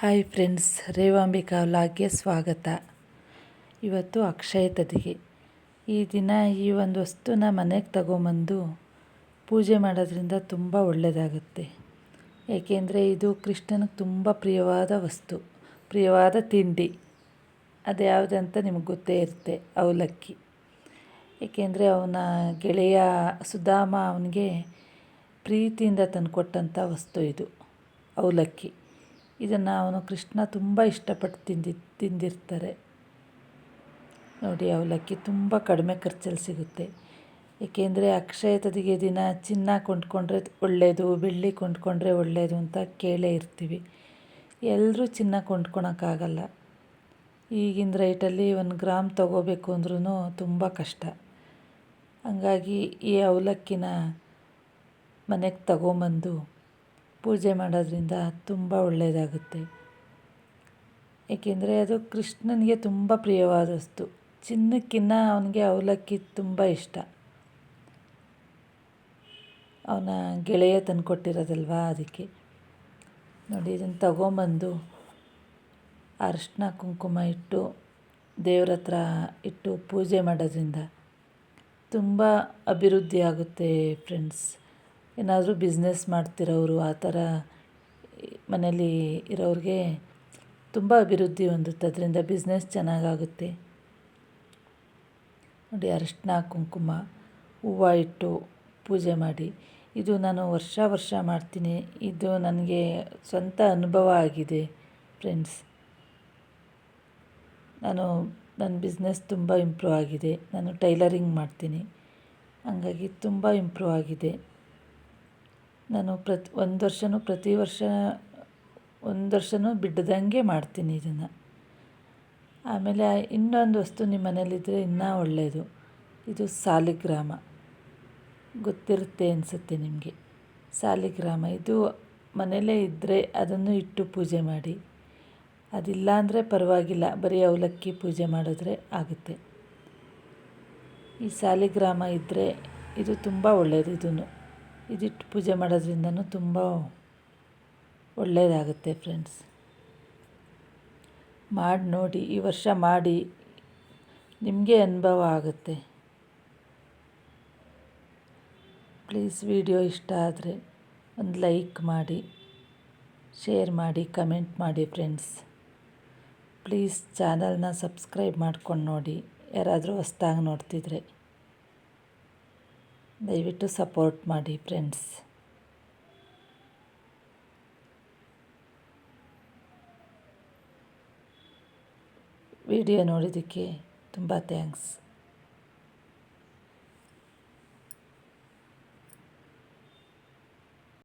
Hi friends ರೇವಾಂಬಿಕಾ ವ್ಲಾಗ್ಗೆ ಸ್ವಾಗತ ಇವತ್ತು ಅಕ್ಷಯ ತದಿಗೆ. ಈ ದಿನ ಈ ಒಂದು ವಸ್ತುನ ಮನೆಗೆ ತಗೊಂಬಂದು ಪೂಜೆ ಮಾಡೋದ್ರಿಂದ ತುಂಬ ಒಳ್ಳೆಯದಾಗುತ್ತೆ ಏಕೆಂದರೆ ಇದು ಕೃಷ್ಣನಿಗೆ ತುಂಬ ಪ್ರಿಯವಾದ ವಸ್ತು, ಪ್ರಿಯವಾದ ತಿಂಡಿ. ಅದು ಯಾವುದಂತ ನಿಮಗೆ ಗೊತ್ತೇ ಇರುತ್ತೆ, ಅವಲಕ್ಕಿ. ಏಕೆಂದರೆ ಅವನ ಗೆಳೆಯ ಸುಧಾಮ ಅವನಿಗೆ ಪ್ರೀತಿಯಿಂದ ತಂದುಕೊಟ್ಟಂಥ ವಸ್ತು ಇದು, ಅವಲಕ್ಕಿ. ಇದನ್ನು ಅವನು ಕೃಷ್ಣ ತುಂಬ ಇಷ್ಟಪಟ್ಟು ತಿಂದಿ, ತಿಂದಿರ್ತಾರೆ. ನೋಡಿ, ಅವಲಕ್ಕಿ ತುಂಬ ಕಡಿಮೆ ಖರ್ಚಲ್ಲಿ ಸಿಗುತ್ತೆ. ಏಕೆಂದರೆ ಅಕ್ಷಯ ತದಿಗೆ ದಿನ ಚಿನ್ನ ಕೊಂಡ್ಕೊಂಡ್ರೆ ಒಳ್ಳೆಯದು ಬೆಳ್ಳಿ ಕೊಂಡ್ಕೊಂಡ್ರೆ ಒಳ್ಳೆಯದು ಅಂತ ಕೇಳೇ ಇರ್ತೀವಿ. ಎಲ್ಲರೂ ಚಿನ್ನ ಕೊಂಡ್ಕೊಳಕ್ಕಾಗಲ್ಲ. ಈಗಿನ ರೇಟಲ್ಲಿ ಒಂದು ಗ್ರಾಮ್ ತೊಗೋಬೇಕು ಅಂದ್ರೂ ತುಂಬ ಕಷ್ಟ. ಹಂಗಾಗಿ ಈ ಅವಲಕ್ಕಿನ ಮನೆಗೆ ತಗೊಂಬಂದು ಪೂಜೆ ಮಾಡೋದ್ರಿಂದ ತುಂಬ ಒಳ್ಳೆಯದಾಗುತ್ತೆ. ಏಕೆಂದರೆ ಅದು ಕೃಷ್ಣನಿಗೆ ತುಂಬ ಪ್ರಿಯವಾದ ವಸ್ತು ಚಿನ್ನಕ್ಕಿನ್ನ ಅವನಿಗೆ ಅವಲಕ್ಕಿ ತುಂಬ ಇಷ್ಟ. ಅವನ ಗೆಳೆಯ ತಂದುಕೊಟ್ಟಿರೋದಲ್ವ ಅದಕ್ಕೆ. ನೋಡಿ, ಇದನ್ನು ತಗೊಂಬಂದು ಅರಿಶಿನ ಕುಂಕುಮ ಇಟ್ಟು ದೇವ್ರ ಹತ್ರ ಇಟ್ಟು ಪೂಜೆ ಮಾಡೋದ್ರಿಂದ ತುಂಬ ಅಭಿವೃದ್ಧಿ ಆಗುತ್ತೆ ಫ್ರೆಂಡ್ಸ್. ಏನಾದರೂ ಬಿಸ್ನೆಸ್ ಮಾಡ್ತಿರೋರು ಆ ಥರ ಮನೇಲಿ ಇರೋರಿಗೆ ತುಂಬ ಅಭಿವೃದ್ಧಿ ಹೊಂದುತ್ತೆ. ಅದರಿಂದ ಬಿಸ್ನೆಸ್ ಚೆನ್ನಾಗಾಗುತ್ತೆ. ನೋಡಿ ಅರಿಶಿನ ಕುಂಕುಮ, ಹೂವು ಇಟ್ಟು ಪೂಜೆ ಮಾಡಿ. ಇದು ನಾನು ವರ್ಷ ವರ್ಷ ಮಾಡ್ತೀನಿ. ಇದು ನನಗೆ ಸ್ವಂತ ಅನುಭವ ಆಗಿದೆ ಫ್ರೆಂಡ್ಸ್ ನಾನು, ನನ್ನ ಬಿಸ್ನೆಸ್ ತುಂಬ ಇಂಪ್ರೂವ್ ಆಗಿದೆ. ನಾನು ಟೈಲರಿಂಗ್ ಮಾಡ್ತೀನಿ. ಹಂಗಾಗಿ ತುಂಬ ಇಂಪ್ರೂವ್ ಆಗಿದೆ. ನಾನು ಪ್ರತಿ ಒಂದು ವರ್ಷವೂ ಪ್ರತಿ ವರ್ಷ ಒಂದು ವರ್ಷವೂ ಬಿಡ್ದಂಗೆ ಮಾಡ್ತೀನಿ ಇದನ್ನು. ಆಮೇಲೆ ಇನ್ನೊಂದು ವಸ್ತು ನಿಮ್ಮ ಮನೇಲಿದ್ದರೆ ಇನ್ನೂ ಒಳ್ಳೆಯದು. ಇದು ಸಾಲಿಗ್ರಾಮ. ಗೊತ್ತಿರುತ್ತೆ ಅನಿಸುತ್ತೆ ನಿಮಗೆ. ಸಾಲಿಗ್ರಾಮ. ಇದು ಮನೆಯಲ್ಲೇ ಇದ್ದರೆ ಅದನ್ನು ಇಟ್ಟು ಪೂಜೆ ಮಾಡಿ. ಅದಿಲ್ಲ ಅಂದರೆ ಪರವಾಗಿಲ್ಲ. ಬರೀ ಅವಲಕ್ಕಿ ಪೂಜೆ ಮಾಡಿದ್ರೆ ಆಗುತ್ತೆ. ಈ ಸಾಲಿಗ್ರಾಮ ಇದ್ದರೆ ಇದು ತುಂಬ ಒಳ್ಳೆಯದು ಇದನ್ನು. ಇದಿಟ್ಟು ಪೂಜೆ ಮಾಡೋದ್ರಿಂದನೂ ತುಂಬ ಒಳ್ಳೆಯದಾಗುತ್ತೆ ಫ್ರೆಂಡ್ಸ್ ಮಾಡಿ ನೋಡಿ, ಈ ವರ್ಷ ಮಾಡಿ ನಿಮಗೆ ಅನುಭವ ಆಗುತ್ತೆ. ಪ್ಲೀಸ್ ವಿಡಿಯೋ ಇಷ್ಟ ಆದರೆ ಒಂದು ಲೈಕ್ ಮಾಡಿ ಶೇರ್ ಮಾಡಿ ಕಮೆಂಟ್ ಮಾಡಿ ಫ್ರೆಂಡ್ಸ್ ಪ್ಲೀಸ್ ಚಾನಲ್ನ ಸಬ್ಸ್ಕ್ರೈಬ್ ಮಾಡ್ಕೊಂಡು ನೋಡಿ, ಯಾರಾದರೂ ಹೊಸ್ದಾಗಿ ನೋಡ್ತಿದ್ರೆ. ದಯವಿಟ್ಟು ಸಪೋರ್ಟ್ ಮಾಡಿ ಫ್ರೆಂಡ್ಸ್. ವಿಡಿಯೋ ನೋಡಿದ್ದಕ್ಕೆ ತುಂಬ ಥ್ಯಾಂಕ್ಸ್.